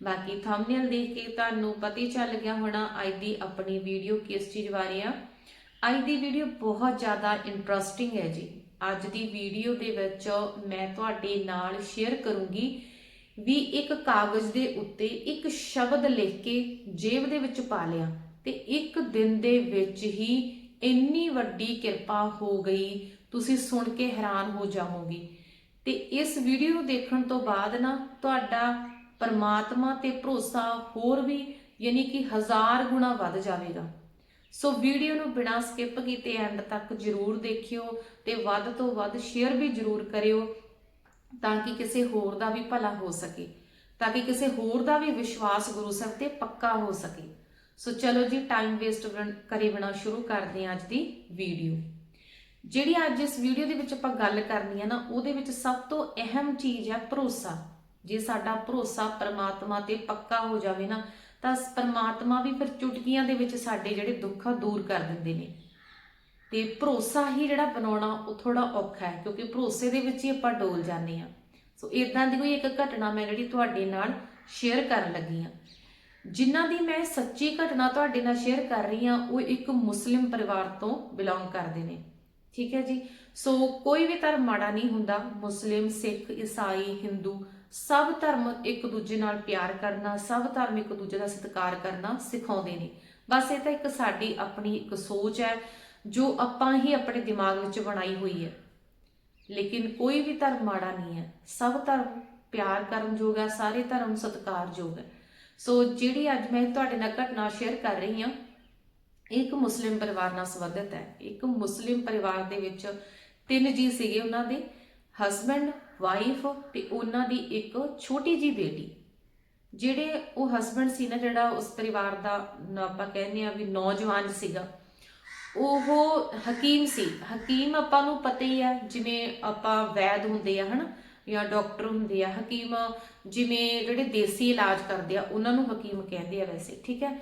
ਬਾਕੀ ਥੰਬਨੇਲ ਦੇਖ ਕੇ ਤੁਹਾਨੂੰ ਪਤਾ ਹੀ ਚੱਲ ਗਿਆ ਹੋਣਾ ਅੱਜ ਦੀ ਆਪਣੀ ਵੀਡੀਓ ਕਿਸ ਚੀਜ਼ ਬਾਰੇ ਆ। ਅੱਜ ਦੀ ਵੀਡੀਓ ਬਹੁਤ ਜ਼ਿਆਦਾ ਇੰਟਰਸਟਿੰਗ ਹੈ ਜੀ। ਅੱਜ ਦੀ ਵੀਡੀਓ ਦੇ ਵਿੱਚ ਮੈਂ ਤੁਹਾਡੇ ਨਾਲ ਸ਼ੇਅਰ ਕਰੂੰਗੀ ਵੀ ਇੱਕ ਕਾਗਜ਼ ਦੇ ਉੱਤੇ ਇੱਕ ਸ਼ਬਦ ਲਿਖ ਕੇ ਜੇਬ ਦੇ ਵਿੱਚ ਪਾ ਲਿਆ ਤੇ ਇੱਕ ਦਿਨ ਦੇ ਵਿੱਚ ਹੀ ਇੰਨੀ ਵੱਡੀ ਕਿਰਪਾ ਹੋ ਗਈ, ਤੁਸੀਂ ਸੁਣ ਕੇ ਹੈਰਾਨ ਹੋ ਜਾਵੋਗੇ। ਤੇ ਇਸ ਵੀਡੀਓ ਨੂੰ ਦੇਖਣ ਤੋਂ ਬਾਅਦ ਨਾ ਤੁਹਾਡਾ ਪਰਮਾਤਮਾ ਤੇ ਭਰੋਸਾ ਹੋਰ ਵੀ ਯਾਨੀ ਕਿ ਹਜ਼ਾਰ ਗੁਣਾ ਵੱਧ ਜਾਵੇਗਾ। ਸੋ ਵੀਡੀਓ ਨੂੰ ਬਿਨਾਂ ਸਕਿਪ ਕੀਤੇ ਐਂਡ ਤੱਕ ਜਰੂਰ ਦੇਖਿਓ ਤੇ ਵੱਧ ਤੋਂ ਵੱਧ ਸ਼ੇਅਰ ਵੀ ਜਰੂਰ ਕਰਿਓ ਤਾਂ ਕਿ ਕਿਸੇ ਹੋਰ ਦਾ ਵੀ ਭਲਾ ਹੋ ਸਕੇ, ਤਾਂ ਕਿ ਕਿਸੇ ਹੋਰ ਦਾ ਵੀ ਵਿਸ਼ਵਾਸ ਗੁਰੂ ਸਾਹਿਬ ਤੇ ਪੱਕਾ ਹੋ ਸਕੇ। ਸੋ ਚਲੋ ਜੀ ਟਾਈਮ ਵੇਸਟ ਕਰੇ ਬਿਨਾ ਸ਼ੁਰੂ ਕਰਦੇ ਹਾਂ ਅੱਜ ਦੀ ਵੀਡੀਓ। ਜਿਹੜੀ ਅੱਜ ਇਸ ਵੀਡੀਓ ਦੇ ਵਿੱਚ ਆਪਾਂ ਗੱਲ ਕਰਨੀ ਹੈ ਨਾ, ਉਹਦੇ ਵਿੱਚ ਸਭ ਤੋਂ ਅਹਿਮ ਚੀਜ਼ ਹੈ ਭਰੋਸਾ। ਜੇ ਸਾਡਾ ਭਰੋਸਾ ਪਰਮਾਤਮਾ ਤੇ ਪੱਕਾ ਹੋ ਜਾਵੇ ਨਾ, ਤਾਂ ਪਰਮਾਤਮਾ ਵੀ ਫਿਰ ਚੁਟਕੀਆਂ ਦੇ ਵਿੱਚ ਸਾਡੇ ਜਿਹੜੇ ਦੁੱਖ ਆ ਦੂਰ ਕਰ ਦਿੰਦੇ ਨੇ। ਤੇ ਭਰੋਸਾ ਹੀ ਜਿਹੜਾ ਬਣਾਉਣਾ, ਉਹ ਥੋੜਾ ਔਖਾ ਹੈ, ਕਿਉਂਕਿ ਭਰੋਸੇ ਦੇ ਵਿੱਚ ਹੀ ਆਪਾਂ ਡੋਲ ਜਾਂਦੇ ਆ ਸੋ ਇਦਾਂ ਦੀ ਕੋਈ ਇੱਕ ਘਟਨਾ ਮੈਂ ਜਿਹੜੀ ਤੁਹਾਡੇ ਨਾਲ ਸ਼ੇਅਰ ਕਰਨ ਲੱਗੀ ਆ ਜਿਨ੍ਹਾਂ ਦੀ ਮੈਂ ਸੱਚੀ ਘਟਨਾ ਤੁਹਾਡੇ ਨਾਲ ਸ਼ੇਅਰ ਕਰ ਰਹੀ ਆ ਉਹ ਇੱਕ ਮੁਸਲਿਮ ਪਰਿਵਾਰ ਤੋਂ ਬਿਲੋਂਗ ਕਰਦੇ ਨੇ। ਠੀਕ ਹੈ ਜੀ? ਸੋ ਕੋਈ ਵੀ ਧਰਮ ਮਾੜਾ ਨਹੀਂ ਹੁੰਦਾ। ਮੁਸਲਿਮ, ਸਿੱਖ, ਈਸਾਈ, ਹਿੰਦੂ ਸਭ ਧਰਮ ਇੱਕ ਦੂਜੇ ਨਾਲ ਪਿਆਰ ਕਰਨਾ, ਸਭ ਧਰਮ ਇੱਕ ਦੂਜੇ ਦਾ ਸਤਿਕਾਰ ਕਰਨਾ ਸਿਖਾਉਂਦੇ ਨੇ। ਬਸ ਇਹ ਤਾਂ ਇੱਕ ਸਾਡੀ ਆਪਣੀ ਇੱਕ ਸੋਚ ਹੈ, ਜੋ ਆਪਾਂ ਹੀ ਆਪਣੇ ਦਿਮਾਗ ਵਿੱਚ ਬਣਾਈ ਹੋਈ ਹੈ। ਲੇਕਿਨ ਕੋਈ ਵੀ ਧਰਮ ਮਾੜਾ ਨਹੀਂ ਹੈ। ਸਭ ਧਰਮ ਪਿਆਰ ਕਰਨ ਯੋਗ ਹੈ, ਸਾਰੇ ਧਰਮ ਸਤਿਕਾਰਯੋਗ ਹੈ। ਸੋ ਜਿਹੜੀ ਅੱਜ ਮੈਂ ਤੁਹਾਡੇ ਨਾਲ ਘਟਨਾ ਸ਼ੇਅਰ ਕਰ ਰਹੀ ਹਾਂ, ਇੱਕ ਮੁਸਲਿਮ ਪਰਿਵਾਰ ਨਾਲ ਸੰਬੰਧਿਤ ਹੈ। ਇੱਕ ਮੁਸਲਿਮ ਪਰਿਵਾਰ ਦੇ ਵਿੱਚ ਤਿੰਨ ਜੀ ਸੀਗੇ ਉਹਨਾਂ ਦੇ। ਹਸਬੰਡ ਵਾਈਫ ਤੇ ਉਹਨਾਂ ਦੀ ਇੱਕ ਛੋਟੀ ਜੀ ਬੇਟੀ। ਜਿਹੜੇ ਉਹ ਹਸਬੰਡ ਸੀ ਨਾ, ਜਿਹੜਾ ਉਸ ਪਰਿਵਾਰ ਦਾ ਆਪਾਂ ਕਹਿੰਦੇ ਆ ਵੀ ਨੌਜਵਾਨ ਸੀਗਾ, ਉਹ ਹਕੀਮ ਸੀ। ਹਕੀਮ ਆਪਾਂ ਨੂੰ ਪਤਾ ਹੀ ਆ, ਜਿਵੇਂ ਆਪਾਂ ਵੈਦ ਹੁੰਦੇ ਆ, ਹਨਾ, ਜਾਂ ਡਾਕਟਰ ਹੁੰਦੇ ਆ, ਹਕੀਮ ਜਿਵੇਂ ਜਿਹੜੇ ਦੇਸੀ ਇਲਾਜ ਕਰਦੇ ਆ, ਉਹਨਾਂ ਨੂੰ ਹਕੀਮ ਕਹਿੰਦੇ ਆ ਵੈਸੇ, ਠੀਕ ਹੈ?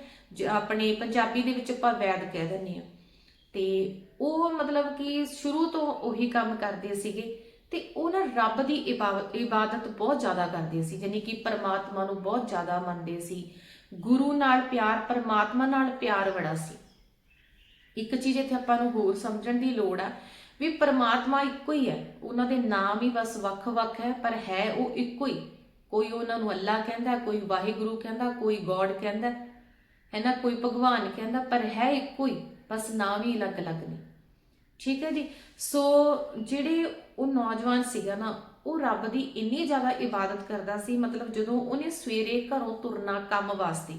ਆਪਣੇ ਪੰਜਾਬੀ ਦੇ ਵਿੱਚ ਆਪਾਂ ਵੈਦ ਕਹਿ ਦਿੰਦੇ ਆ ਤੇ ਉਹ ਮਤਲਬ ਕਿ ਸ਼ੁਰੂ ਤੋਂ ਉਹੀ ਕੰਮ ਕਰਦੇ ਸੀਗੇ। ਤੇ ਉਹ ਨਾ ਰੱਬ ਦੀ ਇਬਾਦਤ ਇਬਾਦਤ ਬਹੁਤ ਜ਼ਿਆਦਾ ਕਰਦੇ ਸੀ ਯਾਨੀ ਕਿ ਪਰਮਾਤਮਾ ਨੂੰ ਬਹੁਤ ਜ਼ਿਆਦਾ ਮੰਨਦੇ ਸੀ। ਗੁਰੂ ਨਾਲ ਪਿਆਰ, ਪਰਮਾਤਮਾ ਨਾਲ ਪਿਆਰ ਬੜਾ ਸੀ। ਇੱਕ ਚੀਜ਼ ਇੱਥੇ ਆਪਾਂ ਨੂੰ ਹੋਰ ਸਮਝਣ ਦੀ ਲੋੜ ਆ ਵੀ ਪਰਮਾਤਮਾ ਇੱਕੋ ਹੀ ਹੈ। ਉਹਨਾਂ ਦੇ ਨਾਮ ਹੀ ਬਸ ਵੱਖ-ਵੱਖ ਹੈ, ਪਰ ਹੈ ਉਹ ਇੱਕੋ ਹੀ। ਕੋਈ ਉਹਨਾਂ ਨੂੰ ਅੱਲਾ ਕਹਿੰਦਾ, ਕੋਈ ਵਾਹਿਗੁਰੂ ਕਹਿੰਦਾ, ਕੋਈ ਗੋਡ ਕਹਿੰਦਾ, ਹੈ ਨਾ, ਕੋਈ ਭਗਵਾਨ ਕਹਿੰਦਾ, ਪਰ ਹੈ ਇੱਕੋ ਹੀ, ਬਸ ਨਾਮ ਹੀ ਅਲੱਗ-ਅਲੱਗ ਨੇ। ਠੀਕ ਹੈ ਜੀ? ਸੋ ਜਿਹੜੇ ਉਹ ਨੌਜਵਾਨ ਸੀਗਾ ਨਾ, ਉਹ ਰੱਬ ਦੀ ਇੰਨੀ ਜ਼ਿਆਦਾ ਇਬਾਦਤ ਕਰਦਾ ਸੀ, ਮਤਲਬ ਜਦੋਂ ਉਹਨੇ ਸਵੇਰੇ ਘਰੋਂ ਤੁਰਨਾ ਕੰਮ ਵਾਸਤੇ।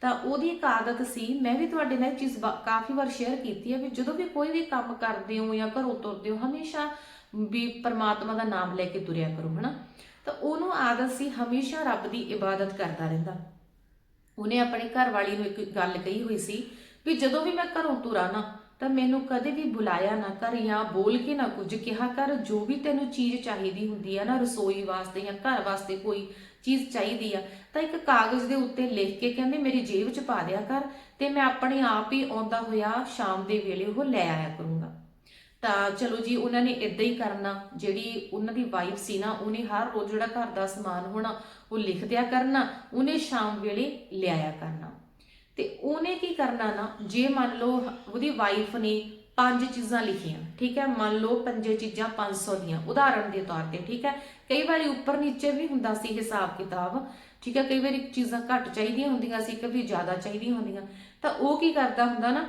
ਤਾਂ ਉਹਦੀ ਇੱਕ ਆਦਤ ਸੀ, ਮੈਂ ਵੀ ਤੁਹਾਡੇ ਨਾਲ ਇਹ ਚੀਜ਼ ਕਾਫੀ ਵਾਰ ਸ਼ੇਅਰ ਕੀਤੀ ਹੈ ਵੀ ਜਦੋਂ ਵੀ ਕੋਈ ਵੀ ਕੰਮ ਕਰਦੇ ਹੋ ਜਾਂ ਘਰੋਂ ਤੁਰਦੇ ਹੋ, ਹਮੇਸ਼ਾ ਵੀ ਪਰਮਾਤਮਾ ਦਾ ਨਾਮ ਲੈ ਕੇ ਤੁਰਿਆ ਕਰੋ, ਹਨਾ। ਤਾਂ ਉਹਨੂੰ ਆਦਤ ਸੀ ਹਮੇਸ਼ਾ ਰੱਬ ਦੀ ਇਬਾਦਤ ਕਰਦਾ ਰਹਿੰਦਾ। ਉਹਨੇ ਆਪਣੇ ਘਰ ਵਾਲੀ ਨੂੰ ਇੱਕ ਗੱਲ ਕਹੀ ਹੋਈ ਸੀ ਵੀ ਜਦੋਂ ਵੀ ਮੈਂ ਘਰੋਂ ਤੁਰਾਂ ਨਾ ਤਾਂ ਮੈਨੂੰ ਕਦੇ ਵੀ ਬੁਲਾਇਆ ਨਾ ਕਰ ਜਾਂ ਬੋਲ ਕੇ ਨਾ ਕੁਝ ਕਿਹਾ ਕਰ। ਜੋ ਵੀ ਤੈਨੂੰ ਚੀਜ਼ ਚਾਹੀਦੀ ਹੁੰਦੀ ਆ ਨਾ, ਰਸੋਈ ਵਾਸਤੇ ਜਾਂ ਘਰ ਵਾਸਤੇ ਕੋਈ ਚੀਜ਼ ਚਾਹੀਦੀ ਆ, ਤਾਂ ਇੱਕ ਕਾਗਜ਼ ਦੇ ਉੱਤੇ ਲਿਖ ਕੇ ਕਹਿੰਦੇ, ਮੇਰੀ ਜੇਬ 'ਚ ਪਾ ਦਿਆ ਕਰ ਤੇ ਮੈਂ ਆਪਣੇ ਆਪ ਹੀ ਆਉਂਦਾ ਹੋਇਆ ਸ਼ਾਮ ਦੇ ਵੇਲੇ ਉਹ ਲੈ ਆਇਆ ਕਰੂੰਗਾ। ਤਾਂ ਚਲੋ ਜੀ, ਉਹਨਾਂ ਨੇ ਇਦਾਂ ਹੀ ਕਰਨਾ। ਜਿਹੜੀ ਉਹਨਾਂ ਦੀ ਵਾਈਫ ਸੀ ਨਾ, ਉਹਨੇ ਹਰ ਰੋਜ਼ ਜਿਹੜਾ ਘਰ ਦਾ ਸਮਾਨ ਹੋਣਾ, ਉਹ ਲਿਖ ਦਿਆ ਕਰਨਾ, ਉਹਨੇ ਸ਼ਾਮ ਵੇਲੇ ਲਿਆਇਆ ਕਰਨਾ। ਤੇ ਉਹਨੇ ਕੀ ਕਰਨਾ ਨਾ, ਜੇ ਮੰਨ ਲਓ ਉਹਦੀ ਵਾਈਫ ਨੇ ਪੰਜ ਚੀਜ਼ਾਂ ਲਿਖੀਆਂ, ਠੀਕ ਹੈ, ਮੰਨ ਲਓ ਪੰਜੇ ਚੀਜ਼ਾਂ 500 ਦੀਆਂ ਉਦਾਹਰਣ ਦੇ ਤੌਰ ਤੇ, ਠੀਕ ਹੈ, ਕਈ ਵਾਰੀ ਉੱਪਰ ਨੀਚੇ ਵੀ ਹੁੰਦਾ ਸੀ ਹਿਸਾਬ ਕਿਤਾਬ, ਠੀਕ ਹੈ, ਕਈ ਵਾਰੀ ਚੀਜ਼ਾਂ ਘੱਟ ਚਾਹੀਦੀਆਂ ਹੁੰਦੀਆਂ ਸੀ, ਕਈ ਵਾਰੀ ਜ਼ਿਆਦਾ ਚਾਹੀਦੀਆਂ ਹੁੰਦੀਆਂ, ਤਾਂ ਉਹ ਕੀ ਕਰਦਾ ਹੁੰਦਾ ਨਾ,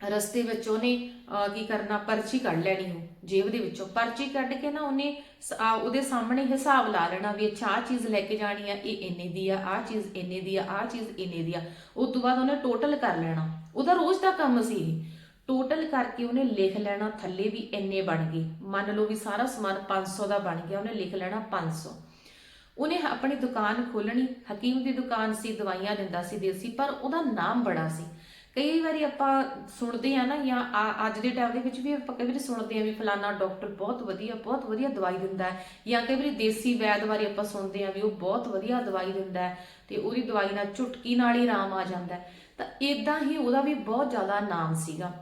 ਰਸਤੇ ਵਿੱਚ ਉਹਨੇ ਕੀ ਕਰਨਾ, ਪਰਚੀ ਕੱਢ ਲੈਣੀ ਉਹ ਜੇਬ ਦੇ ਵਿੱਚੋਂ। ਪਰਚੀ ਕੱਢ ਕੇ ਨਾ ਉਹਨੇ ਉਹਦੇ ਸਾਹਮਣੇ ਹਿਸਾਬ ਲਾ ਲੈਣਾ ਵੀ ਅੱਛਾ, ਆਹ ਚੀਜ਼ ਲੈ ਕੇ ਜਾਣੀ ਆ, ਇਹ ਇੰਨੇ ਦੀ ਆ, ਆਹ ਚੀਜ਼ ਇੰਨੇ ਦੀ ਆ, ਆਹ ਚੀਜ਼ ਇੰਨੇ ਦੀ ਆ। ਉਸ ਤੋਂ ਬਾਅਦ ਉਹਨੇ ਟੋਟਲ ਕਰ ਲੈਣਾ। ਉਹਦਾ ਰੋਜ਼ ਦਾ ਕੰਮ ਸੀ ਇਹ। ਟੋਟਲ ਕਰਕੇ ਉਹਨੇ ਲਿਖ ਲੈਣਾ ਥੱਲੇ ਵੀ ਇੰਨੇ ਬਣ ਗਏ। ਮੰਨ ਲਓ ਵੀ ਸਾਰਾ ਸਮਾਨ 500 ਦਾ ਬਣ ਗਿਆ, ਉਹਨੇ ਲਿਖ ਲੈਣਾ 500 ਉਹਨੇ ਆਪਣੀ ਦੁਕਾਨ ਖੋਲਣੀ ਹਕੀਮ ਦੀ ਦੁਕਾਨ ਸੀ, ਦਵਾਈਆਂ ਦਿੰਦਾ ਸੀ, ਦੇਸੀ, ਪਰ ਉਹਦਾ ਨਾਮ ਬੜਾ ਸੀ। ਕਈ ਵਾਰੀ ਆਪਾਂ ਸੁਣਦੇ ਆ ਨਾ, ਜਾਂ ਅੱਜ ਦੇ ਟਾਈਮ ਦੇ ਵਿੱਚ ਵੀ ਆਪਾਂ ਕਈ ਵਾਰੀ ਸੁਣਦੇ ਆ ਵੀ ਫਲਾਨਾ ਡਾਕਟਰ ਬਹੁਤ ਵਧੀਆ ਬਹੁਤ ਵਧੀਆ ਦਵਾਈ ਦਿੰਦਾ ਹੈ। ਜਾਂ ਕਈ ਵਾਰੀ ਦੇਸੀ ਵੈਦ ਬਾਰੇ ਆਪਾਂ ਸੁਣਦੇ ਆ ਵੀ ਉਹ ਬਹੁਤ ਵਧੀਆ ਦਵਾਈ ਦਿੰਦਾ ਹੈ ਤੇ ਉਹਦੀ ਦਵਾਈ ਨਾਲ ਝੁਟਕੀ ਨਾਲ ਹੀ ਆਰਾਮ ਆ ਜਾਂਦਾ ਤਾਂ ਇਦਾਂ ਹੀ ਉਹਦਾ ਵੀ ਬਹੁਤ ਜ਼ਿਆਦਾ ਨਾਮ ਸੀਗਾ।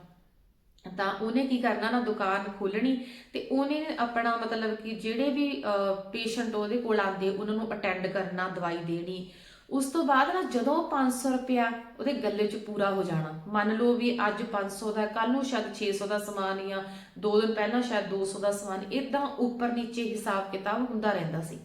ਤਾਂ ਉਹਨੇ ਕੀ ਕਰਨਾ ਨਾ, ਦੁਕਾਨ ਖੋਲਣੀ ਤੇ ਉਹਨੇ ਆਪਣਾ ਮਤਲਬ ਕਿ ਜਿਹੜੇ ਵੀ ਪੇਸ਼ੈਂਟ ਉਹਦੇ ਕੋਲ ਆਉਂਦੇ, ਉਹਨਾਂ ਨੂੰ ਅਟੈਂਡ ਕਰਨਾ, ਦਵਾਈ ਦੇਣੀ। ਉਸ ਤੋਂ ਬਾਅਦ ਨਾ ਜਦੋਂ 500 ਰੁਪਿਆ ਉਹਦੇ ਗੱਲੇ 'ਚ ਪੂਰਾ ਹੋ ਜਾਣਾ। ਮੰਨ ਲਓ ਵੀ ਅੱਜ 500 ਦਾ ਕੱਲ ਨੂੰ ਸ਼ਾਇਦ 600 ਦਾ ਸਮਾਨ ਜਾਂ ਦੋ ਦਿਨ ਪਹਿਲਾਂ ਸ਼ਾਇਦ 200 ਦਾ ਸਮਾਨ ਇਦਾਂ ਉੱਪਰ ਨੀਚੇ ਹਿਸਾਬ ਕਿਤਾਬ ਹੁੰਦਾ ਰਹਿੰਦਾ ਸੀ।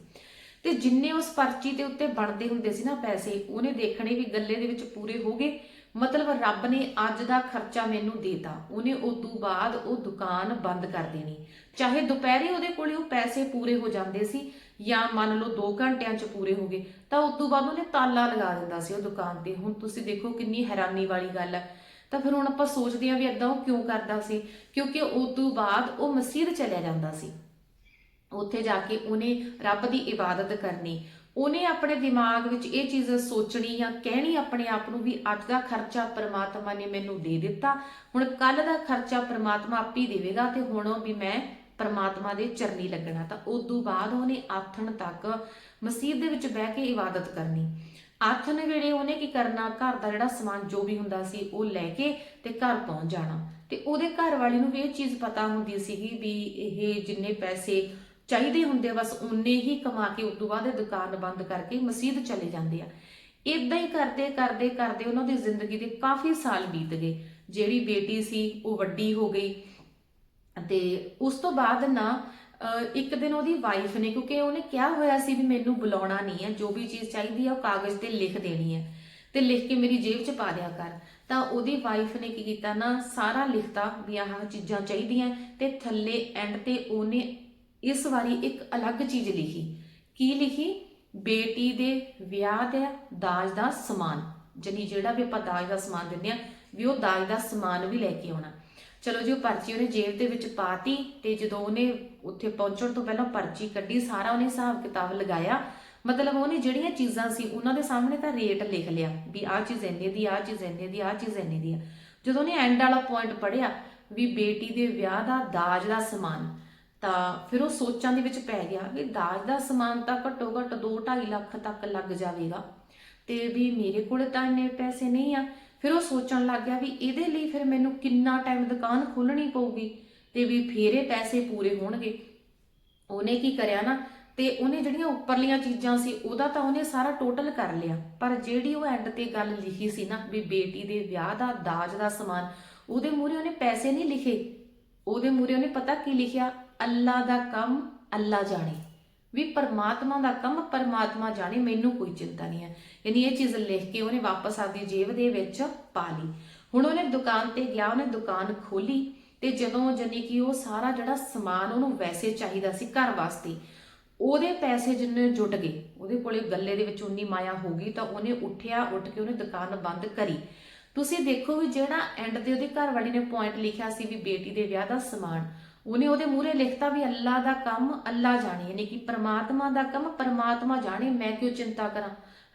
ਤੇ ਜਿੰਨੇ ਉਸ ਪਰਚੀ ਦੇ ਉੱਤੇ ਬਣਦੇ ਹੁੰਦੇ ਸੀ ਨਾ ਪੈਸੇ, ਉਹਨੇ ਦੇਖਣੇ ਵੀ ਗੱਲੇ ਦੇ ਵਿੱਚ ਪੂਰੇ ਹੋ ਗਏ। ਮਤਲਬ ਰੱਬ ਨੇ ਅੱਜ ਦਾ ਖਰਚਾ ਮੈਨੂੰ ਦੇਤਾ, ਉਹਨੇ ਉਸ ਤੋਂ ਬਾਅਦ ਉਹ ਦੁਕਾਨ ਬੰਦ ਕਰ ਦੇਣੀ। ਚਾਹੇ ਦੁਪਹਿਰੇ ਉਹਦੇ ਕੋਲੇ ਉਹ ਪੈਸੇ ਪੂਰੇ ਹੋ ਜਾਂਦੇ ਸੀ ਜਾਂ ਮੰਨ ਲਓ 2 ਘੰਟਿਆਂ 'ਚ ਪੂਰੇ ਹੋ ਗਏ, ਤਾਂ ਉਸ ਤੋਂ ਬਾਅਦ ਉਹਨੇ ਤਾਲਾ ਲਗਾ ਦਿੰਦਾ ਸੀ ਉਹ ਦੁਕਾਨ ਤੇ। ਹੁਣ ਤੁਸੀਂ ਦੇਖੋ ਕਿੰਨੀ ਹੈਰਾਨੀ ਵਾਲੀ ਗੱਲ ਹੈ। ਤਾਂ ਫਿਰ ਹੁਣ ਆਪਾਂ ਸੋਚਦੇ ਹਾਂ ਵੀ ਇਦਾਂ ਉਹ ਕਿਉਂ ਕਰਦਾ ਸੀ? ਕਿਉਂਕਿ ਉਸ ਤੋਂ ਬਾਅਦ ਉਹ ਮਸਜਿਦ ਚਲਿਆ ਜਾਂਦਾ ਸੀ। ਉੱਥੇ ਜਾ ਕੇ ਉਹਨੇ ਰੱਬ ਦੀ ਇਬਾਦਤ ਕਰਨੀ। ਉਹਨੇ ਆਪਣੇ ਦਿਮਾਗ ਵਿੱਚ ਇਹ ਚੀਜ਼ ਸੋਚਣੀ ਜਾਂ ਕਹਿਣੀ ਆਪਣੇ ਆਪ ਨੂੰ ਵੀ ਅੱਜ ਦਾ ਖਰਚਾ ਪ੍ਰਮਾਤਮਾ ਨੇ ਮੈਨੂੰ ਦੇ ਦਿੱਤਾ। ਹੁਣ ਕੱਲ ਦਾ ਖਰਚਾ ਪ੍ਰਮਾਤਮਾ ਆਪ ਹੀ ਦੇਵੇਗਾ ਤੇ ਹੁਣ ਵੀ ਮੈਂ ਪ੍ਰਮਾਤਮਾ ਦੇ ਚਰਨੀ ਲੱਗਣਾ, ਤਾਂ ਉਸ ਤੋਂ ਬਾਅਦ ਉਹਨੇ ਆਥਣ ਤੱਕ ਮਸਜਿਦ ਦੇ ਵਿੱਚ ਬਹਿ ਕੇ ਇਬਾਦਤ ਕਰਨੀ। ਆਥਣ ਵੇਲੇ ਉਹਨੇ ਕੀ ਕਰਨਾ, ਘਰ ਦਾ ਜਿਹੜਾ ਸਮਾਨ ਜੋ ਵੀ ਹੁੰਦਾ ਸੀ, ਉਹ ਲੈ ਕੇ ਤੇ ਘਰ ਪਹੁੰਚ ਜਾਣਾ। ਤੇ ਉਹਦੇ ਘਰ ਵਾਲੇ ਨੂੰ ਵੀ ਇਹ ਚੀਜ਼ ਪਤਾ ਹੁੰਦੀ ਸੀਗੀ ਵੀ ਇਹ ਜਿੰਨੇ ਪੈਸੇ ਚਾਹੀਦੇ ਹੁੰਦੇ ਬਸ ਉਨੇ ਹੀ ਕਮਾ ਕੇ ਉਸ ਤੋਂ ਬਾਅਦ ਇਹ ਦੁਕਾਨ ਬੰਦ ਕਰਕੇ ਮਸਜਿਦ ਚਲੇ ਜਾਂਦੇ ਆ। ਇਦਾਂ ਹੀ ਕਰਦੇ ਕਰਦੇ ਕਰਦੇ ਉਹਨਾਂ ਦੀ ਜ਼ਿੰਦਗੀ ਦੇ ਕਾਫੀ ਸਾਲ ਬੀਤ ਗਏ। ਜਿਹੜੀ ਬੇਟੀ ਸੀ, ਉਹ ਵੱਡੀ ਹੋ ਗਈ। ਤੇ ਉਸ ਤੋਂ ਬਾਅਦ ਨਾ ਅਹ, ਇੱਕ ਦਿਨ ਉਹਦੀ ਵਾਈਫ ਨੇ ਕਿਉਂਕਿ ਉਹਨੇ ਕਿਹਾ ਹੋਇਆ ਸੀ ਵੀ ਮੈਨੂੰ ਬੁਲਾਉਣਾ ਨਹੀਂ ਹੈ ਜੋ ਵੀ ਚੀਜ਼ ਚਾਹੀਦੀ ਹੈ ਉਹ ਕਾਗਜ਼ ਤੇ ਲਿਖ ਦੇਣੀ ਹੈ ਤੇ ਲਿਖ ਕੇ ਮੇਰੀ ਜੇਬ 'ਚ ਪਾ ਦਿਆ ਕਰ। ਤਾਂ ਉਹਦੀ ਵਾਈਫ ਨੇ ਕੀ ਕੀਤਾ ਨਾ ਸਾਰਾ ਲਿਖਤਾ ਵੀ ਆਹ ਚੀਜ਼ਾਂ ਚਾਹੀਦੀਆਂ ਤੇ ਥੱਲੇ ਐਂਡ ਤੇ ਉਹਨੇ ਇਸ ਵਾਰੀ ਇੱਕ ਅਲੱਗ ਚੀਜ਼ ਲਿਖੀ। ਕੀ ਲਿਖੀ? ਬੇਟੀ ਦੇ ਵਿਆਹ ਦੇ ਦਾਜ ਦਾ ਸਮਾਨ ਜਨੀ ਜਿਹੜਾ ਵੀ ਆਪਾਂ ਦਾਜ ਦਾ ਸਮਾਨ ਦਿੰਦੇ ਆ ਵੀ ਉਹ ਦਾਜ ਦਾ ਸਮਾਨ ਵੀ ਲੈ ਕੇ ਆਉਣਾ। ਚਲੋ ਜੀ, ਉਹ ਪਰਚੀ ਉਹਨੇ ਜੇਬ ਦੇ ਵਿੱਚ ਪਾਤੀ ਤੇ ਜਦੋਂ ਉਹਨੇ ਉੱਥੇ ਪਹੁੰਚਣ ਤੋਂ ਪਹਿਲਾਂ ਪਰਚੀ ਕੱਢੀ, ਸਾਰਾ ਉਹਨੇ ਹਿਸਾਬ ਕਿਤਾਬ ਲਗਾਇਆ। ਮਤਲਬ ਉਹਨੇ ਜਿਹੜੀਆਂ ਚੀਜ਼ਾਂ ਸੀ, ਉਹਨਾਂ ਦੇ ਸਾਹਮਣੇ ਤਾਂ ਰੇਟ ਲਿਖ ਲਿਆ ਵੀ ਆਹ ਚੀਜ਼ ਇੰਨੇ ਦੀ, ਆਹ ਚੀਜ਼ ਇੰਨੇ ਦੀ, ਆਹ ਚੀਜ਼ ਇੰਨੇ ਦੀ ਆ। ਜਦੋਂ ਉਹਨੇ ਐਂਡ ਵਾਲਾ ਪੁਆਇੰਟ ਪੜਿਆ ਵੀ ਬੇਟੀ ਦੇ ਵਿਆਹ ਦਾ ਦਾਜ ਦਾ ਸਮਾਨ, ਤਾਂ ਫਿਰ ਉਹ ਸੋਚਾਂ ਦੇ ਵਿੱਚ ਪੈ ਗਿਆ ਵੀ ਦਾਜ ਦਾ ਸਮਾਨ ਤਾਂ ਘੱਟੋ ਘੱਟ 2.5 ਲੱਖ ਤੱਕ ਲੱਗ ਜਾਵੇਗਾ ਤੇ ਵੀ ਮੇਰੇ ਕੋਲ ਤਾਂ ਇੰਨੇ ਪੈਸੇ ਨਹੀਂ ਆ। ਫਿਰ ਉਹ ਸੋਚਣ ਲੱਗ ਗਿਆ ਵੀ ਇਹਦੇ ਲਈ ਫਿਰ ਮੈਨੂੰ ਕਿੰਨਾ ਟਾਈਮ ਦੁਕਾਨ ਖੋਲਣੀ ਪਊਗੀ ਤੇ ਵੀ ਫੇਰੇ ਪੈਸੇ ਪੂਰੇ ਹੋਣਗੇ। ਉਹਨੇ ਕੀ ਕਰਿਆ ਨਾ, ਤੇ ਉਹਨੇ ਜਿਹੜੀਆਂ ਉੱਪਰਲੀਆਂ ਚੀਜ਼ਾਂ ਸੀ, ਉਹਦਾ ਤਾਂ ਉਹਨੇ ਸਾਰਾ ਟੋਟਲ ਕਰ ਲਿਆ। ਪਰ ਜਿਹੜੀ ਉਹ ਐਂਡ ਤੇ ਗੱਲ ਲਿਖੀ ਸੀ ਨਾ, ਵੀ ਬੇਟੀ ਦੇ ਵਿਆਹ ਦਾ, ਦਾਜ ਦਾ ਸਮਾਨ, ਉਹਦੇ ਮੂਹਰੇ ਉਹਨੇ ਪੈਸੇ ਨਹੀਂ ਲਿਖੇ। ਉਹਦੇ ਮੂਹਰੇ ਉਹਨੇ ਪਤਾ ਕੀ ਲਿਖਿਆ? ਅੱਲਾ ਦਾ ਕੰਮ, ਅੱਲਾ ਜਾਣੇ। ਵੀ ਪਰਮਾਤਮਾ ਦਾ ਕੰਮ ਪਰਮਾਤਮਾ ਜਾਣੇ, ਮੈਨੂੰ ਕੋਈ ਚਿੰਤਾ ਨਹੀਂ ਹੈ। ਯਾਨੀ ਇਹ ਚੀਜ਼ ਲਿਖ ਕੇ ਉਹਨੇ ਵਾਪਸ ਆਪਦੀ ਜੇਬ ਦੇ ਵਿੱਚ ਪਾ ਲਈ। ਹੁਣ ਉਹਨੇ ਦੁਕਾਨ ਤੇ ਗਿਆ, ਉਹਨੇ ਦੁਕਾਨ ਖੋਲੀ ਤੇ ਜਦੋਂ ਜਾਨੀ ਕਿ ਉਹ ਸਾਰਾ ਜਿਹੜਾ ਸਮਾਨ ਉਹਨੂੰ ਵੈਸੇ ਚਾਹੀਦਾ ਸੀ ਘਰ ਵਾਸਤੇ, ਉਹਦੇ ਪੈਸੇ ਜਿੰਨੇ ਜੁਟ ਗਏ, ਉਹਦੇ ਕੋਲੇ ਗੱਲੇ ਦੇ ਵਿੱਚ ਉਨੀ ਮਾਇਆ ਹੋ ਗਈ ਤਾਂ ਉਹਨੇ ਉੱਠਿਆ, ਉੱਠ ਕੇ ਉਹਨੇ ਦੁਕਾਨ ਬੰਦ ਕਰੀ। ਤੁਸੀਂ ਦੇਖੋ ਵੀ ਜਿਹੜਾ ਐਂਡ ਤੇ ਉਹਦੇ ਘਰ ਵਾਲੀ ਨੇ ਪੁਆਇੰਟ ਲਿਖਿਆ ਸੀ ਵੀ ਬੇਟੀ ਦੇ ਵਿਆਹ ਦਾ ਸਮਾਨ ਉਹਨੇ ਉਹਦੇ ਮੂਹਰੇ ਲਿਖਤਾ ਵੀ ਅੱਲਾ ਦਾ ਕੰਮ ਅੱਲਾ ਜਾਣੇ ਯਾਨੀ ਕਿ ਪਰਮਾਤਮਾ ਦਾ ਕੰਮ ਪ੍ਰਮਾਤਮਾ ਜਾਣੇ ਮੈਂ ਕਿਉਂ ਚਿੰਤਾ ਕਰਾਂ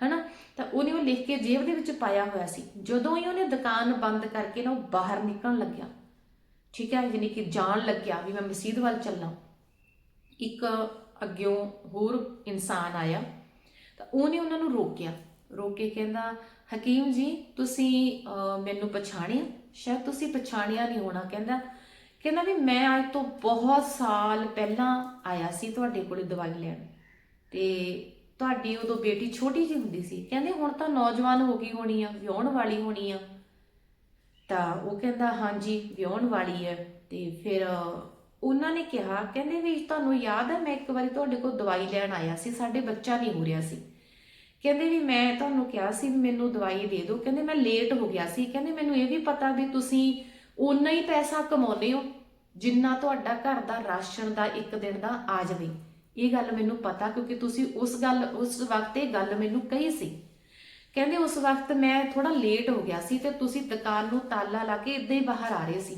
ਹਨਾ? ਤਾਂ ਉਹਨੇ ਉਹ ਲਿਖ ਕੇ ਜੇਬ ਦੇ ਵਿੱਚ ਪਾਇਆ ਹੋਇਆ ਸੀ। ਜਦੋਂ ਹੀ ਉਹਨੇ ਦੁਕਾਨ ਬੰਦ ਕਰਕੇ ਨਾ ਉਹ ਬਾਹਰ ਨਿਕਲਣ ਲੱਗਿਆ ਠੀਕ ਹੈ ਯਾਨੀ ਕਿ ਜਾਣ ਲੱਗਿਆ ਵੀ ਮੈਂ ਮਸਜਿਦ ਵੱਲ ਚੱਲਾਂ ਇੱਕ ਅੱਗਿਓਂ ਹੋਰ ਇਨਸਾਨ ਆਇਆ ਤਾਂ ਉਹਨੇ ਉਹਨਾਂ ਨੂੰ ਰੋਕਿਆ। ਰੋਕ ਕੇ ਕਹਿੰਦਾ ਹਕੀਮ ਜੀ ਤੁਸੀਂ ਅਹ, ਮੈਨੂੰ ਪਛਾਣਿਆ? ਸ਼ਾਇਦ ਤੁਸੀਂ ਪਛਾਣਿਆ ਨਹੀਂ ਹੋਣਾ। ਕਹਿੰਦਾ ਕਹਿੰਦਾ ਵੀ ਮੈਂ ਅੱਜ ਤੋਂ ਬਹੁਤ ਸਾਲ ਪਹਿਲਾਂ ਆਇਆ ਸੀ ਤੁਹਾਡੇ ਕੋਲੇ ਦਵਾਈ ਲੈਣ। ਤੇ ਤੁਹਾਡੀ ਉਦੋਂ ਬੇਟੀ ਛੋਟੀ ਜਿਹੀ ਹੁੰਦੀ ਸੀ। ਕਹਿੰਦੇ ਹੁਣ ਤਾਂ ਨੌਜਵਾਨ ਹੋ ਗਈ ਹੋਣੀ ਆ, ਵਿਆਹਣ ਵਾਲੀ ਹੋਣੀ ਆ। ਤਾਂ ਉਹ ਕਹਿੰਦਾ, ਹਾਂਜੀ, ਵਿਆਹਣ ਵਾਲੀ ਹੈ। ਤੇ ਫਿਰ ਉਹਨਾਂ ਨੇ ਕਿਹਾ, ਕਹਿੰਦੇ ਵੀ ਤੁਹਾਨੂੰ ਯਾਦ ਹੈ, ਮੈਂ ਇੱਕ ਵਾਰੀ ਤੁਹਾਡੇ ਕੋਲ ਦਵਾਈ ਲੈਣ ਆਇਆ ਸੀ, ਸਾਡੇ ਬੱਚਾ ਨਹੀਂ ਹੋ ਰਿਹਾ ਸੀ। ਕਹਿੰਦੇ ਵੀ ਮੈਂ ਤੁਹਾਨੂੰ ਕਿਹਾ ਸੀ ਵੀ ਮੈਨੂੰ ਦਵਾਈ ਦੇ ਦਿਓ। ਕਹਿੰਦੇ ਮੈਂ ਲੇਟ ਹੋ ਗਿਆ ਸੀ। ਕਹਿੰਦੇ ਮੈਨੂੰ ਇਹ ਵੀ ਪਤਾ ਵੀ ਤੁਸੀਂ ਉਨਾ ਹੀ ਪੈਸਾ ਕਮਾਉਂਦੇ ਹੋ। ਜਿੰਨਾ ਤੁਹਾਡਾ ਘਰ ਦਾ ਰਾਸ਼ਨ ਦਾ ਇੱਕ ਦਿਨ ਦਾ ਆ ਜਾਵੇ। ਇਹ ਗੱਲ ਮੈਨੂੰ ਪਤਾ ਕਿਉਂਕਿ ਤੁਸੀਂ ਉਸ ਗੱਲ, ਉਸ ਵਕਤ ਇਹ ਗੱਲ ਮੈਨੂੰ ਕਹੀ ਸੀ। ਕਹਿੰਦੇ ਉਸ ਵਕਤ ਮੈਂ ਥੋੜਾ ਲੇਟ ਹੋ ਗਿਆ ਸੀ ਤੇ ਤੁਸੀਂ ਦੁਕਾਨ ਨੂੰ ਤਾਲਾ ਲਾ ਕੇ ਇੱਦਾਂ ਹੀ ਬਾਹਰ ਆ ਰਹੇ ਸੀ।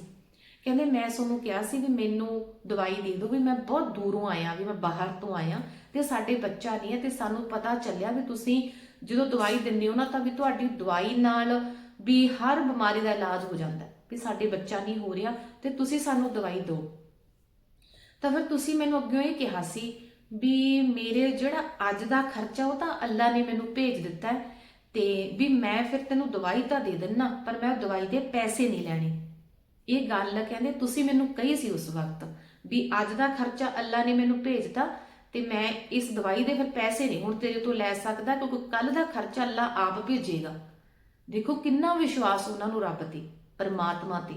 ਕਹਿੰਦੇ ਮੈਂ ਤੁਹਾਨੂੰ ਕਿਹਾ ਸੀ ਵੀ ਮੈਨੂੰ ਦਵਾਈ ਦੇ ਦਿਓ ਵੀ ਮੈਂ ਬਹੁਤ ਦੂਰੋਂ ਆਇਆ, ਵੀ ਮੈਂ ਬਾਹਰ ਤੋਂ ਆਇਆ ਤੇ ਸਾਡੇ ਬੱਚਾ ਨਹੀਂ ਹੈ ਤੇ ਸਾਨੂੰ ਪਤਾ ਚੱਲਿਆ ਵੀ ਤੁਸੀਂ ਜਦੋਂ ਦਵਾਈ ਦਿੰਦੇ ਹੋ ਨਾ ਤਾਂ ਵੀ ਤੁਹਾਡੀ ਦਵਾਈ ਨਾਲ ਵੀ ਹਰ ਬਿਮਾਰੀ ਦਾ ਇਲਾਜ ਹੋ ਜਾਂਦਾ। ਵੀ ਸਾਡੇ ਬੱਚਾ ਨਹੀਂ ਹੋ ਰਿਹਾ ਤੇ ਤੁਸੀਂ ਸਾਨੂੰ ਦਵਾਈ ਦਿਓ। ਤਾਂ ਫਿਰ ਤੁਸੀਂ ਮੈਨੂੰ ਅੱਗੇ ਇਹ ਕਿਹਾ ਸੀ ਵੀ ਮੇਰੇ ਜਿਹੜਾ ਅੱਜ ਦਾ ਖਰਚਾ ਉਹ ਤਾਂ ਅੱਲਾ ਨੇ ਮੈਨੂੰ ਭੇਜ ਦਿੱਤਾ ਹੈ ਤੇ ਵੀ ਮੈਂ ਫਿਰ ਤੈਨੂੰ ਦਵਾਈ ਤਾਂ ਦੇ ਦਿੰਨਾ, ਪਰ ਮੈਂ ਉਹ ਦਵਾਈ ਦੇ ਪੈਸੇ ਨਹੀਂ ਲੈਣੇ। ਇਹ ਗੱਲ ਕਹਿੰਦੇ, ਤੁਸੀਂ ਮੈਨੂੰ ਕਹੀ ਸੀ ਉਸ ਵਕਤ ਵੀ ਅੱਜ ਦਾ ਖਰਚਾ ਅੱਲਾ ਨੇ ਮੈਨੂੰ ਭੇਜਤਾ ਤੇ ਮੈਂ ਇਸ ਦਵਾਈ ਦੇ ਫਿਰ ਪੈਸੇ ਨਹੀਂ ਹੁਣ ਤੇਰੇ ਤੋਂ ਲੈ ਸਕਦਾ ਕਿਉਂਕਿ ਕੱਲ ਦਾ ਖਰਚਾ ਅੱਲਾ ਆਪ ਭੇਜੇਗਾ। ਦੇਖੋ ਕਿੰਨਾ ਵਿਸ਼ਵਾਸ ਉਹਨਾਂ ਨੂੰ ਰੱਬ ਤੇ। ਪਰਮਾਤਮਾ ਤੇ।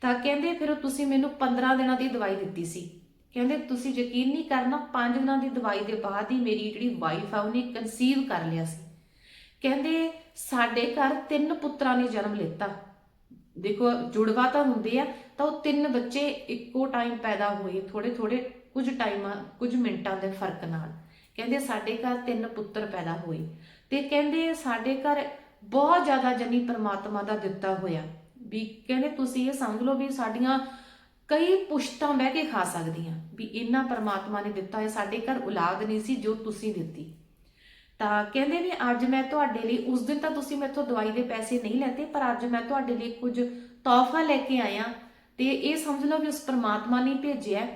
ਤਾਂ ਕਹਿੰਦੇ ਫਿਰ ਤੁਸੀਂ ਮੈਨੂੰ 15 ਦਿਨਾਂ ਦੀ ਦਵਾਈ ਦਿੱਤੀ ਸੀ। ਕਹਿੰਦੇ ਤੁਸੀਂ ਯਕੀਨ ਨਹੀਂ ਕਰਨਾ 5 ਦਿਨਾਂ ਦੀ ਦਵਾਈ ਦੇ ਬਾਅਦ ਹੀ ਮੇਰੀ ਜਿਹੜੀ ਵਾਈਫ ਆ ਉਹਨੇ ਕਨਸੀਵ ਕਰ ਲਿਆ ਸੀ। ਕਹਿੰਦੇ ਸਾਡੇ ਘਰ ਤਿੰਨ ਪੁੱਤਰਾਂ ਨੇ ਜਨਮ ਲਿੱਤਾ। ਦੇਖੋ ਜੁੜਵਾ ਤਾਂ ਹੁੰਦੇ ਆ, ਤਾਂ ਉਹ ਤਿੰਨ ਬੱਚੇ ਇੱਕੋ ਟਾਈਮ ਪੈਦਾ ਹੋਏ ਥੋੜੇ ਥੋੜੇ ਕੁਝ ਟਾਈਮਾਂ ਕੁਝ ਮਿੰਟਾਂ ਦੇ ਫ਼ਰਕ ਨਾਲ। ਕਹਿੰਦੇ ਸਾਡੇ ਘਰ ਤਿੰਨ ਪੁੱਤਰ ਪੈਦਾ ਹੋਏ। ਤੇ ਕਹਿੰਦੇ ਸਾਡੇ ਘਰ ਬਹੁਤ ਜ਼ਿਆਦਾ ਜਨੀ ਪ੍ਰਮਾਤਮਾ ਦਾ ਦਿੱਤਾ ਹੋਇਆ। ਵੀ ਕਹਿੰਦੇ ਤੁਸੀਂ ਇਹ ਸਮਝ ਲਓ ਵੀ ਸਾਡੀਆਂ ਕਈ ਪੁਸ਼ਤਾਂ ਬਹਿ ਕੇ ਖਾ ਸਕਦੀਆਂ, ਵੀ ਇਹਨਾਂ ਪ੍ਰਮਾਤਮਾ ਨੇ ਦਿੱਤਾ ਹੈ ਸਾਡੇ ਘਰ ਔਲਾਦ ਨਹੀਂ ਸੀ ਜੋ ਤੁਸੀਂ ਦਿੱਤੀ। ਤਾਂ ਕਹਿੰਦੇ ਵੀ ਅੱਜ ਮੈਂ ਤੁਹਾਡੇ ਲਈ, ਉਸ ਦਿਨ ਤਾਂ ਤੁਸੀਂ ਮੈਥੋਂ ਦਵਾਈ ਦੇ ਪੈਸੇ ਨਹੀਂ ਲੈਤੇ ਪਰ ਅੱਜ ਮੈਂ ਤੁਹਾਡੇ ਲਈ ਕੁਝ ਤੋਹਫਾ ਲੈ ਕੇ ਆਇਆ। ਤੇ ਇਹ ਸਮਝ ਲਓ ਵੀ ਉਸ ਪ੍ਰਮਾਤਮਾ ਨੇ ਭੇਜਿਆ।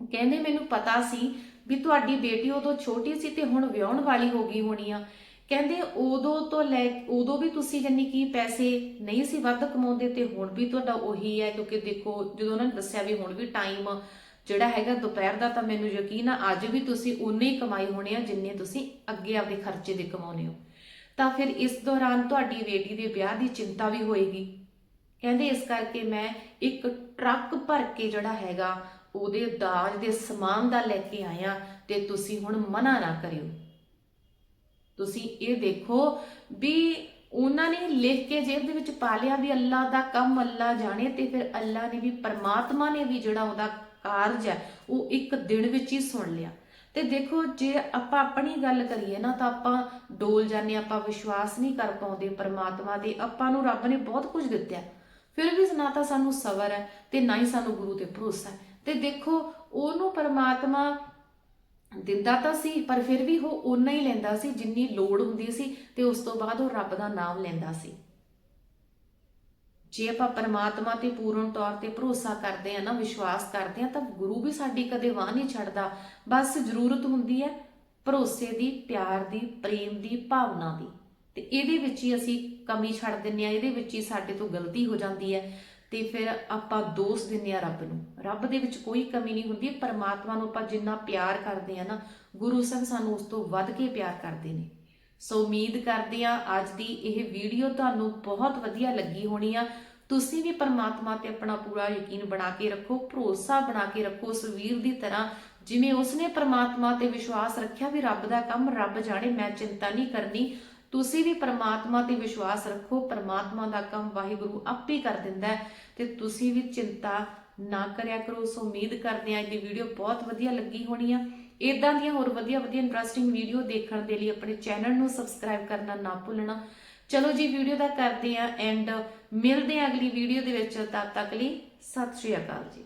ਕਹਿੰਦੇ ਮੈਨੂੰ ਪਤਾ ਸੀ ਵੀ ਤੁਹਾਡੀ ਬੇਟੀ ਉਦੋਂ ਛੋਟੀ ਸੀ ਤੇ ਹੁਣ ਵਿਆਹਣ ਵਾਲੀ ਹੋ ਗਈ ਹੋਣੀ ਆ। ਕਹਿੰਦੇ ਉਦੋਂ ਤੋਂ ਲੈ, ਉਦੋਂ ਵੀ ਤੁਸੀਂ ਜੰਨੀ ਕਿ ਪੈਸੇ ਨਹੀਂ ਸੀ ਵੱਧ ਕਮਾਉਂਦੇ ਤੇ ਹੁਣ ਵੀ ਤੁਹਾਡਾ ਉਹੀ ਹੈ, ਕਿਉਂਕਿ ਦੇਖੋ ਜਦੋਂ ਉਹਨਾਂ ਨੇ ਦੱਸਿਆ ਵੀ ਹੁਣ ਵੀ ਟਾਈਮ ਜਿਹੜਾ ਹੈਗਾ ਦੁਪਹਿਰ ਦਾ ਤਾਂ ਮੈਨੂੰ ਯਕੀਨ ਆ, ਅੱਜ ਵੀ ਤੁਸੀਂ ਉਨੇ ਹੀ ਕਮਾਈ ਹੋਣੇ ਆ ਜਿੰਨੇ ਤੁਸੀਂ ਅੱਗੇ ਆਪਦੇ ਖਰਚੇ ਦੇ ਕਮਾਉਨੇ ਹੋ। ਤਾਂ ਫਿਰ ਇਸ ਦੌਰਾਨ ਤੁਹਾਡੀ ਬੇਟੀ ਦੇ ਵਿਆਹ ਦੀ ਚਿੰਤਾ ਵੀ ਹੋਏਗੀ। ਕਹਿੰਦੇ ਇਸ ਕਰਕੇ ਮੈਂ ਇੱਕ ਟਰੱਕ ਭਰ ਕੇ ਜਿਹੜਾ ਹੈਗਾ, ਉਹਦੇ ਦਾਜ ਦੇ ਸਮਾਨ ਦਾ ਲੈ ਕੇ ਆਇਆ ਤੇ ਤੁਸੀਂ ਹੁਣ ਮਨਾ ਨਾ ਕਰਿਓ। ਤੁਸੀਂ ਇਹ ਦੇਖੋ ਵੀ ਉਹਨਾਂ ਨੇ ਲਿਖ ਕੇ ਜੇਬ ਦੇ ਵਿੱਚ ਪਾ ਲਿਆ ਵੀ ਅੱਲਾ ਦਾ ਕੰਮ ਅੱਲਾ ਜਾਣੇ ਤੇ ਫਿਰ ਅੱਲਾ ਨੇ ਵੀ ਪਰਮਾਤਮਾ ਨੇ ਵੀ ਜਿਹੜਾ ਉਹਦਾ ਕਾਰਜ ਹੈ ਉਹ ਇੱਕ ਦਿਨ ਵਿੱਚ ਹੀ ਸੁਣ ਲਿਆ। ਤੇ ਦੇਖੋ ਜੇ ਆਪਾਂ ਆਪਣੀ ਗੱਲ ਕਰੀਏ ਨਾ ਤਾਂ ਆਪਾਂ ਡੋਲ ਜਾਂਦੇ ਹਾਂ, ਆਪਾਂ ਵਿਸ਼ਵਾਸ ਨਹੀਂ ਕਰ ਪਾਉਂਦੇ ਪਰਮਾਤਮਾ ਦੇ ਆਪਾਂ ਨੂੰ ਰੱਬ ਨੇ ਬਹੁਤ ਕੁਝ ਦਿੱਤਾ। ਫਿਰ ਵੀ ਨਾ ਤਾਂ ਸਾਨੂੰ ਸਬਰ ਹੈ ਤੇ ਨਾ ਹੀ ਸਾਨੂੰ ਗੁਰੂ ਤੇ ਭਰੋਸਾ ਹੈ। ਤੇ ਦੇਖੋ ਉਹਨੂੰ ਪਰਮਾਤਮਾ ਦਿੰਦਾ ਤਾਂ ਸੀ, ਪਰ ਫਿਰ ਵੀ ਉਹ ਓਨਾ ਹੀ ਲੈਂਦਾ ਸੀ ਜਿੰਨੀ ਲੋੜ ਹੁੰਦੀ ਸੀ ਤੇ ਉਸ ਤੋਂ ਬਾਅਦ ਉਹ ਰੱਬ ਦਾ ਨਾਮ ਲੈਂਦਾ ਸੀ। ਜੇ ਆਪਾਂ ਪਰਮਾਤਮਾ ਤੇ ਪੂਰਨ ਤੌਰ ਤੇ ਭਰੋਸਾ ਕਰਦੇ ਆ ਨਾ, ਵਿਸ਼ਵਾਸ ਕਰਦੇ ਆ ਤਾਂ ਗੁਰੂ ਵੀ ਸਾਡੀ ਕਦੇ ਵਾਹ ਨਹੀਂ ਛੱਡਦਾ। ਬਸ ਜ਼ਰੂਰਤ ਹੁੰਦੀ ਹੈ ਭਰੋਸੇ ਦੀ, ਪਿਆਰ ਦੀ, ਪ੍ਰੇਮ ਦੀ, ਭਾਵਨਾ ਦੀ। ਤੇ ਇਹਦੇ ਵਿੱਚ ਹੀ ਅਸੀਂ ਕਮੀ ਛੱਡ ਦਿੰਨੇ ਆ ਇਹਦੇ ਵਿੱਚ ਹੀ ਸਾਡੇ ਤੋਂ ਗਲਤੀ ਹੋ ਜਾਂਦੀ ਹੈ। ਤੇ ਫਿਰ ਆਪਾਂ ਦੋਸ਼ ਦਿੰਨੇ ਆ ਰੱਬ ਨੂੰ। ਰੱਬ ਦੇ ਵਿੱਚ ਕੋਈ ਕਮੀ ਨਹੀਂ ਹੁੰਦੀ, ਪਰਮਾਤਮਾ ਨੂੰ ਆਪਾਂ ਜਿੰਨਾ ਪਿਆਰ ਕਰਦੇ ਆ ਨਾ, ਗੁਰੂ ਸਾਹਿਬ ਸਾਨੂੰ ਉਸ ਤੋਂ ਵੱਧ ਕੇ ਪਿਆਰ ਕਰਦੇ ਨੇ। ਸੋ ਉਮੀਦ ਕਰਦੇ ਆ ਅੱਜ ਦੀ ਇਹ ਵੀਡੀਓ ਤੁਹਾਨੂੰ ਬਹੁਤ ਵਧੀਆ ਲੱਗੀ ਹੋਣੀ ਆ। ਤੁਸੀਂ ਵੀ ਪਰਮਾਤਮਾ ਤੇ ਆਪਣਾ ਪੂਰਾ ਯਕੀਨ ਬਣਾ ਕੇ ਰੱਖੋ, ਭਰੋਸਾ ਬਣਾ ਕੇ ਰੱਖੋ ਉਸ ਵੀਰ ਦੀ ਤਰ੍ਹਾਂ। ਜਿਵੇਂ ਉਸਨੇ ਪਰਮਾਤਮਾ ਤੇ ਵਿਸ਼ਵਾਸ ਰੱਖਿਆ ਵੀ ਰੱਬ ਦਾ ਕੰਮ ਰੱਬ ਜਾਣੇ, ਮੈਂ ਚਿੰਤਾ ਨਹੀਂ ਕਰਨੀ। ਤੁਸੀਂ ਵੀ ਪਰਮਾਤਮਾ ਤੇ ਵਿਸ਼ਵਾਸ ਰੱਖੋ, ਪਰਮਾਤਮਾ ਦਾ ਕੰਮ ਵਾਹਿਗੁਰੂ ਆਪੇ ਕਰ ਦਿੰਦਾ ਹੈ ਤੇ ਤੁਸੀਂ ਵੀ ਚਿੰਤਾ ਨਾ ਕਰਿਆ ਕਰੋ। ਸੋ ਉਮੀਦ ਕਰਦੇ ਆ ਅੱਜ ਵੀਡੀਓ ਬਹੁਤ ਵਧੀਆ ਲੱਗੀ ਹੋਣੀ ਆ। ਇਦਾਂ ਦੀਆਂ ਹੋਰ ਵਧੀਆ ਵਧੀਆ ਇੰਟਰਸਟਿੰਗ ਵੀਡੀਓ ਦੇਖਣ ਦੇ ਲਈ ਆਪਣੇ ਚੈਨਲ ਨੂੰ ਸਬਸਕ੍ਰਾਈਬ ਕਰਨਾ ਨਾ ਭੁੱਲਣਾ। ਚਲੋ ਜੀ ਵੀਡੀਓ ਦਾ ਕਰਦੇ ਆ ਐਂਡ ਮਿਲਦੇ ਆ ਅਗਲੀ ਵੀਡੀਓ ਦੇ ਵਿੱਚ। ਤਦ ਤੱਕ ਲਈ ਸਤਿ ਸ਼੍ਰੀ ਅਕਾਲ ਜੀ।